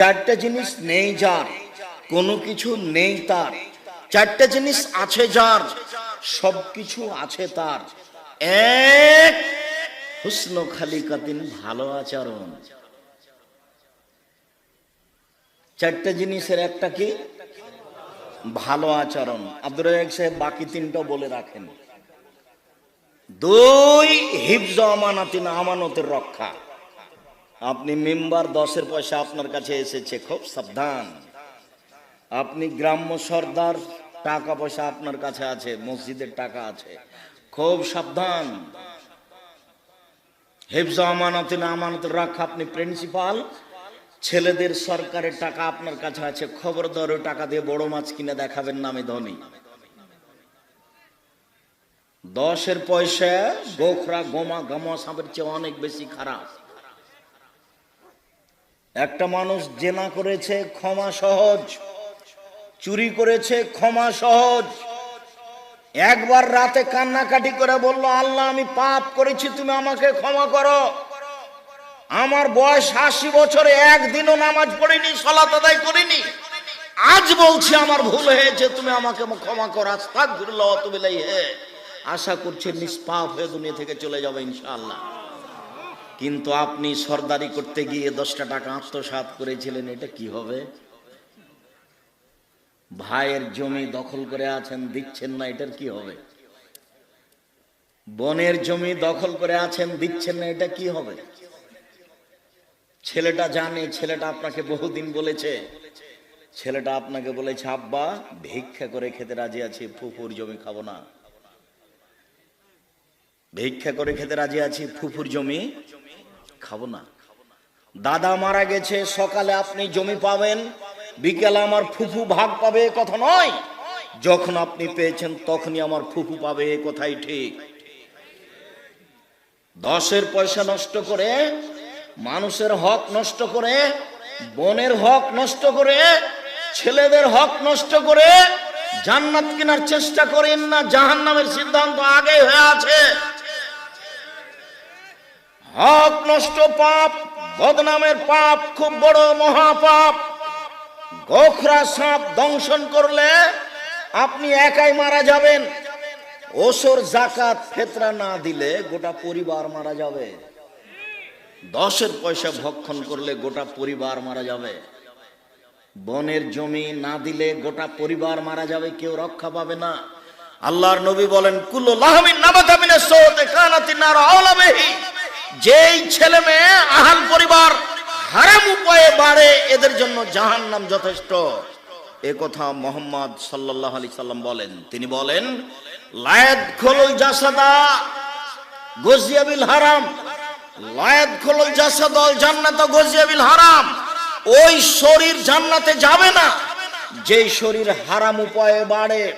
চারটা জিনিস নেই যার, কোনো কিছু নেই তার। চারটা জিনিস আছে যার সব কিছু আছে তার। এক, হুসন খালিকাতিন ভালো আচরণ। চারটা জিনিসের একটা কি? ভালো আচরণ। আব্দুর রাজাক সাহেব বাকি তিনটা বলে রাখেন। দুই, হিফজ আমানাতিন, আমানতের রক্ষা। আপনি মেম্বার দশের পয়সা আপনার কাছে এসেছে, খুব সাবধান। আপনি গ্রাম্য সর্দার, টাকা পয়সা আপনার কাছে আছে, মসজিদের টাকা আছে, খুব সাবধান। হেফজ আমানতিন আমানতের রক্ষা আপনি প্রিন্সিপাল। ছেলেদের সরকারের টাকা আপনার কাছে আছে, খবরদার ওই টাকা দিয়ে বড় মাছ কিনে দেখাবেন নামে ধনী। দশের পয়সা গোখরা, গোমা গামা সাপের চেয়ে অনেক বেশি খারাপ। একটা মানুষ জেনা করেছে ক্ষমা সহজ, চুরি করেছে ক্ষমা সহজ। একবার রাতে কান্নাকাটি করে বলল, আল্লাহ, আমি পাপ করেছি, তুমি আমাকে ক্ষমা করো। আমার বয়স আশি বছরে একদিনও নামাজ পড়িনি, সলাত আদায় করিনি। আজ বলছি, আমার ভুল হয়েছে, তুমি আমাকে ক্ষমা করো। আস্তাক তুমি হে আশা করছি, নিষ্পাপ হয়ে দুনিয়া থেকে চলে যাবে ইনশাআল্লাহ। কিন্তু আপনি সর্দারি করতে গিয়ে দশটা টাকা আত্মসাত করেছিলেন, এটা কি হবে? ভাইয়ের জমি দখল করে আছেন, দিচ্ছেন না, এটার কি হবে? বনের জমি দখল করে আছেন, দিচ্ছেন না, এটা কি হবে? ছেলেটা জানে, ছেলেটা আপনাকে বহুদিন বলেছে। ছেলেটা আপনাকে বলেছে, আব্বা, ভিক্ষা করে খেতে রাজি আছি, ফুফুর জমি খাব না। ভিক্ষা করে খেতে রাজি আছি, ফুফুর জমি খাব না। দাদা মারা গেছে, সকালে আপনি জমি পাবেন, বিকেলে আমার ফুফু ভাগ পাবে কথা নয়। যখন আপনি পেয়েছেন, তখনই আমার ফুফু পাবে, এ কথাই ঠিক। দশের পয়সা নষ্ট করে, মানুষের হক নষ্ট করে, বনের হক নষ্ট করে, ছেলেদের হক নষ্ট করে, জান্নাত কেনার চেষ্টা করেন না জাহান নামের সিদ্ধান্ত আগে হয়ে আছে। হক নষ্ট পাপ, বদনামের পাপ, খুব বড় মহাপাপ। গোখরা সাপ দংশন করলে আপনি একাই মারা যাবেন। ওসর, জাকাত, ফেতরা না দিলে গোটা পরিবার মারা যাবে। দশের পয়সা ভক্ষণ করলে গোটা পরিবার মারা যাবে। বনের জমি না দিলে গোটা পরিবার মারা যাবে, কেউ রক্ষা পাবে না। আল্লাহর নবী বলেন, কুল্লু লাহমিন নাবাতামিনে সোতে কানাতি আওলাবেহি যেই ছেলে মেয়ে আহাল পরিবার হারাম উপায়ে বাড়ে, এদের জন্য জাহান্নাম যথেষ্ট। এ কথা মোহাম্মদ সাল্লাল্লাহু আলাইহি সাল্লাম বলেন। তিনি বলেন লায়াত খোলুল জাসাদা গজিয়াবিল হারাম। লায়াত খোলুল জাসাদল জান্নাত গজিয়াবিল হারাম। ওই শরীর জান্নাতে যাবে না। যেই শরীর হারাম উপায়ে বাড়ে